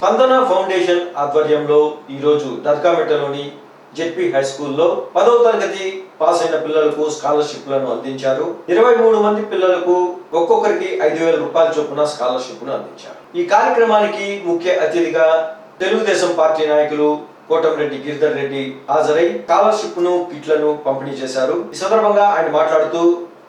స్పందన ఫౌండేషన్ ఆధ్వర్యంలో ఈరోజు దర్గామెట్టలోని జెడ్పీ హై స్కూల్లో పదవ తరగతి పాస్ అయిన పిల్లలకు స్కాలర్షిప్లను అందించారు. ఇరవై మూడు మంది పిల్లలకు ఒక్కొక్కరికి ఐదు వేల రూపాయల చొప్పున స్కాలర్షిప్ను అందించారు. ఈ కార్యక్రమానికి ముఖ్య అతిథిగా తెలుగుదేశం పార్టీ నాయకులు కోటంరెడ్డి గిరిధర్ రెడ్డి హాజరై స్కాలర్షిప్ను కిట్లను పంపిణీ చేశారు. ఈ సందర్భంగా ఆయన మాట్లాడుతూ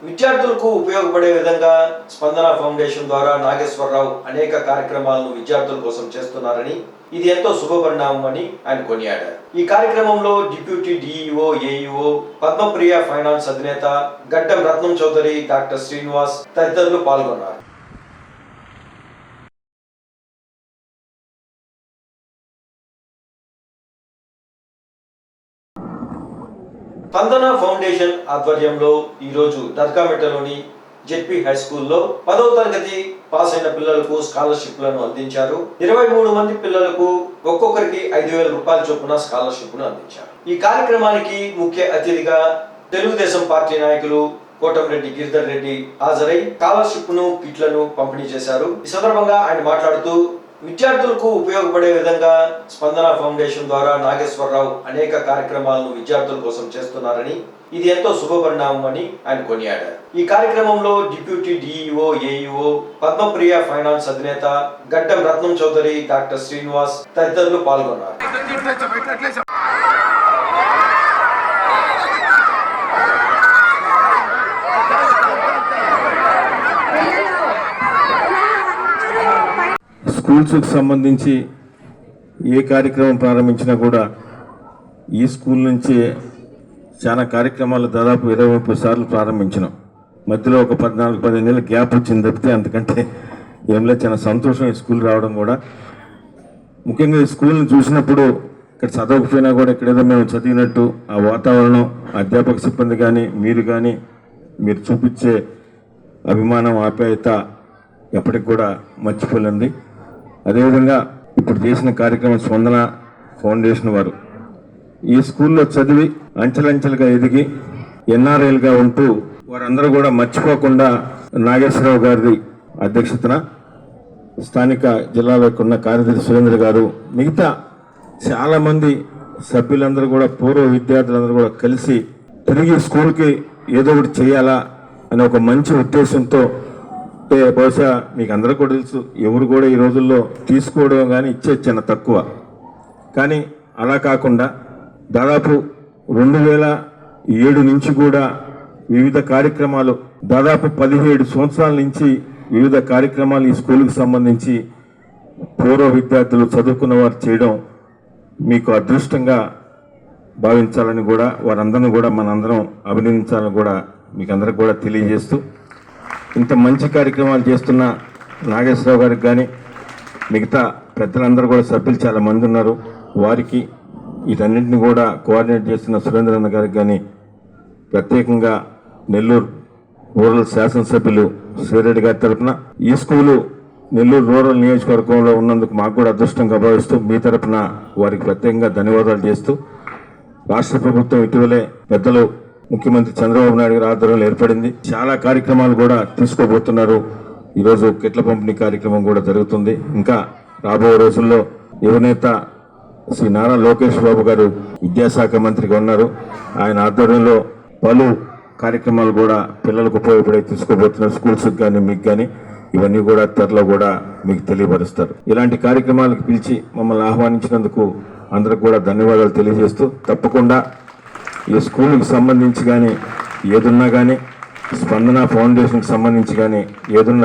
విద్యార్థులకు ఉపయోగపడే విధంగా స్పందన ఫౌండేషన్ ద్వారా నాగేశ్వరరావు అనేక కార్యక్రమాలను విద్యార్థుల కోసం చేస్తున్నారని ఇది ఎంతో శుభపరిణామం అని ఆయన కొనియాడారు. ఈ కార్యక్రమంలో deputy DEO AEO Padmapriya finance అధినేత గడ్డం రత్నం చౌదరి డాక్టర్ శ్రీనివాస్ తదితరులు పాల్గొన్నారు. స్పందన ఫౌండేషన్ ఆధ్వర్యంలో ఈరోజు దర్గామెట్టలోని జెడ్పీ హై స్కూల్లో పదవ తరగతి పాస్ అయిన పిల్లలకు స్కాలర్షిప్లను అందించారు. ఇరవై మూడు మంది పిల్లలకు ఒక్కొక్కరికి ఐదు వేల రూపాయల చొప్పున స్కాలర్షిప్ను అందించారు. ఈ కార్యక్రమానికి ముఖ్య అతిథిగా తెలుగుదేశం పార్టీ నాయకులు కోటంరెడ్డి గిరిధర్ రెడ్డి హాజరై స్కాలర్షిప్ను కిట్లను పంపిణీ చేశారు. ఈ సందర్భంగా ఆయన మాట్లాడుతూ విద్యార్థులకు ఉపయోగపడే విధంగా స్పందన ఫౌండేషన్ ద్వారా నాగేశ్వరరావు అనేక కార్యక్రమాలను విద్యార్థుల కోసం చేస్తున్నారని ఇది ఎంతో శుభపరిణామం అని ఆయన కొనియాడారు. ఈ కార్యక్రమంలో deputy DEO AEO Padmapriya finance అధినేత గడ్డం రత్నం చౌదరి డాక్టర్ శ్రీనివాస్ తదితరులు పాల్గొన్నారు. స్కూల్స్కి సంబంధించి ఏ కార్యక్రమం ప్రారంభించినా కూడా ఈ స్కూల్ నుంచే చాలా కార్యక్రమాలు దాదాపు ఇరవై ముప్పై సార్లు ప్రారంభించినాం. మధ్యలో ఒక పద్నాలుగు పదిహేను నెలలు గ్యాప్ వచ్చింది తప్పితే అంతకంటే ఏం లేదు. చాలా సంతోషం ఈ స్కూల్ రావడం కూడా. ముఖ్యంగా ఈ స్కూల్ని చూసినప్పుడు ఇక్కడ చదవకపోయినా కూడా ఇక్కడేదో మేము చదివినట్టు ఆ వాతావరణం అధ్యాపక సిబ్బంది కానీ మీరు కానీ మీరు చూపించే అభిమానం ఆప్యాయత ఎప్పటికి కూడా మర్చిపోలేంది అదేవిధంగా ఇప్పుడు చేసిన కార్యక్రమం స్పందన ఫౌండేషన్ వారు. ఈ స్కూల్లో చదివి అంచెలంచెలుగా ఎదిగి ఎన్ఆర్ఐలుగా ఉంటూ వారందరూ కూడా మర్చిపోకుండా నాగేశ్వరరావు గారి అధ్యక్షతన స్థానిక జిల్లాలో ఉన్న కార్యదర్శి సురేంద్ర గారు మిగతా చాలామంది సభ్యులందరూ కూడా పూర్వ విద్యార్థులందరూ కూడా కలిసి తిరిగి స్కూల్కి ఏదో ఒకటి చేయాలా అనే ఒక మంచి ఉద్దేశంతో అంటే బహుశా మీకు అందరూ కూడా తెలుసు ఎవరు కూడా ఈ రోజుల్లో తీసుకోవడం కానీ ఇచ్చే చిన్న తక్కువ. కానీ అలా కాకుండా దాదాపు రెండు వేల ఏడు నుంచి కూడా వివిధ కార్యక్రమాలు దాదాపు పదిహేడు సంవత్సరాల నుంచి వివిధ కార్యక్రమాలు ఈ స్కూల్కి సంబంధించి పూర్వ విద్యార్థులు చదువుకున్న వారు చేయడం మీకు అదృష్టంగా భావించాలని కూడా వారందరిని కూడా మనందరం అభినందించాలని కూడా మీకు అందరికి కూడా తెలియజేస్తూ ఇంత మంచి కార్యక్రమాలు చేస్తున్న నాగేశ్వరరావు గారికి కానీ మిగతా పెద్దలందరూ కూడా సభ్యులు చాలా మంది ఉన్నారు. వారికి వీటన్నింటిని కూడా కోఆర్డినేట్ చేస్తున్న సురేంద్రన్న గారికి కానీ ప్రత్యేకంగా నెల్లూరు రూరల్ శాసనసభ్యులు శ్రీరెడ్డి గారి తరపున ఈ స్కూలు నెల్లూరు రూరల్ నియోజకవర్గంలో ఉన్నందుకు మాకు కూడా అదృష్టంగా భావిస్తూ మీ తరపున వారికి ప్రత్యేకంగా ధన్యవాదాలు చేస్తూ రాష్ట్ర ప్రభుత్వం ఇటీవలే పెద్దలు ముఖ్యమంత్రి చంద్రబాబు నాయుడు గారి ఆధ్వర్యంలో ఏర్పడింది. చాలా కార్యక్రమాలు కూడా తీసుకోబోతున్నారు. ఈరోజు కిట్ల పంపిణీ కార్యక్రమం కూడా జరుగుతుంది. ఇంకా రాబోయే రోజుల్లో యువనేత శ్రీ నారా లోకేష్ బాబు గారు విద్యాశాఖ మంత్రిగా ఉన్నారు. ఆయన ఆధ్వర్యంలో పలు కార్యక్రమాలు కూడా పిల్లలకు ఉపయోగపడే తీసుకోబోతున్నారు. స్కూల్స్కి కానీ మీకు కానీ ఇవన్నీ కూడా త్వరలో కూడా మీకు తెలియపరుస్తారు. ఇలాంటి కార్యక్రమాలకు పిలిచి మమ్మల్ని ఆహ్వానించినందుకు అందరికి కూడా ధన్యవాదాలు తెలియజేస్తూ తప్పకుండా ఈ స్కూల్కి సంబంధించి కానీ ఏదున్నా కానీ స్పందన ఫౌండేషన్కి సంబంధించి కానీ ఏదున్న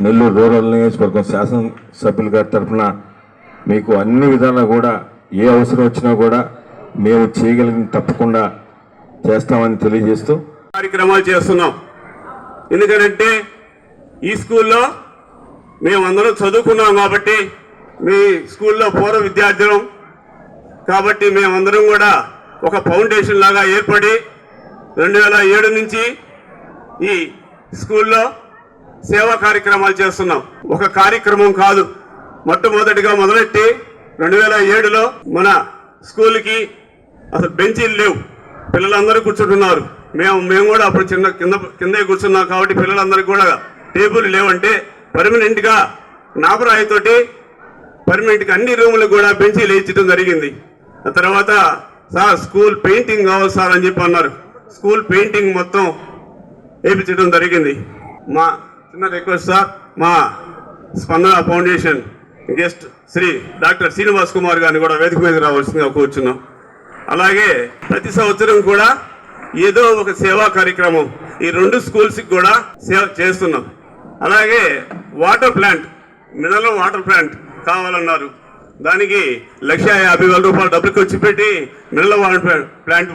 నెల్లూరు రూరల్ నియోజకవర్గం శాసనసభ్యుల గారి తరఫున మీకు అన్ని విధాలా కూడా ఏ అవసరం వచ్చినా కూడా మేము చేయగలిగిన తప్పకుండా చేస్తామని తెలియజేస్తూ కార్యక్రమాలు చేస్తున్నాం. ఎందుకంటే ఈ స్కూల్లో మేమందరం చదువుకున్నాం కాబట్టి మీ స్కూల్లో పూర్వ విద్యార్థులం కాబట్టి మేమందరం కూడా ఒక ఫౌండేషన్ లాగా ఏర్పడి రెండు వేల ఏడు నుంచి ఈ స్కూల్లో సేవా కార్యక్రమాలు చేస్తున్నాం. ఒక కార్యక్రమం కాదు. మొట్టమొదటిగా మొదలెట్టి రెండు వేల ఏడులో మన స్కూల్కి అసలు బెంచీలు లేవు. పిల్లలందరూ కూర్చుంటున్నారు. మేము మేము కూడా అప్పుడు చిన్న కింద కిందే కూర్చున్నాం కాబట్టి పిల్లలందరికీ కూడా టేబుల్ లేవంటే పర్మనెంట్గా నాపరాయితోటి పర్మనెంట్గా అన్ని రూములు కూడా బెంచీలు వేయించడం జరిగింది. ఆ తర్వాత సార్ స్కూల్ పెయింటింగ్ కావాలి సార్ అని చెప్పి అన్నారు. స్కూల్ పెయింటింగ్ మొత్తం వేయించడం జరిగింది. మా చిన్న రిక్వెస్ట్ సార్ మా Spandana foundation guest Shri doctor Srinivas Kumar గారిని కూడా వేదిక మీద రావాల్సిందిగా కూర్చున్నాం. అలాగే ప్రతి సంవత్సరం కూడా ఏదో ఒక సేవా కార్యక్రమం ఈ రెండు స్కూల్స్కి కూడా సేవ చేస్తున్నాం. అలాగే water plant mineral water plant కావాలన్నారు. దానికి లక్ష యాభై వేల రూపాయలు డబ్బులు ఖర్చు పెట్టి మినరల్ వాటర్ ప్లాంట్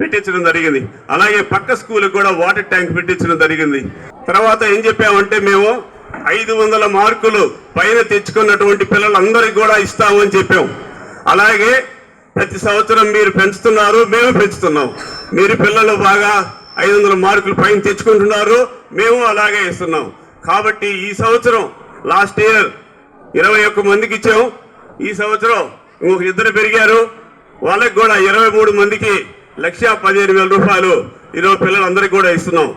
పెట్టించడం జరిగింది. అలాగే పక్క స్కూల్కి కూడా వాటర్ ట్యాంక్ పెట్టించడం జరిగింది. తర్వాత ఏం చెప్పామంటే మేము ఐదు వందల మార్కులు పైన తెచ్చుకున్నటువంటి పిల్లలందరికీ కూడా ఇస్తామని చెప్పాం. అలాగే ప్రతి సంవత్సరం మీరు పెంచుతున్నారు మేము పెంచుతున్నాం. మీరు పిల్లలు బాగా ఐదు వందల మార్కులు పైన తెచ్చుకుంటున్నారు మేము అలాగే ఇస్తున్నాం. కాబట్టి ఈ సంవత్సరం లాస్ట్ ఇయర్ ఇరవై ఒక్క మందికి ఇచ్చాము ఈ సంవత్సరం ఇంకొక ఇద్దరు పెరిగారు. వాళ్ళకి కూడా ఇరవై మూడు మందికి లక్ష పదిహేను వేల రూపాయలు ఈరోజు పిల్లలందరికీ కూడా ఇస్తున్నాం.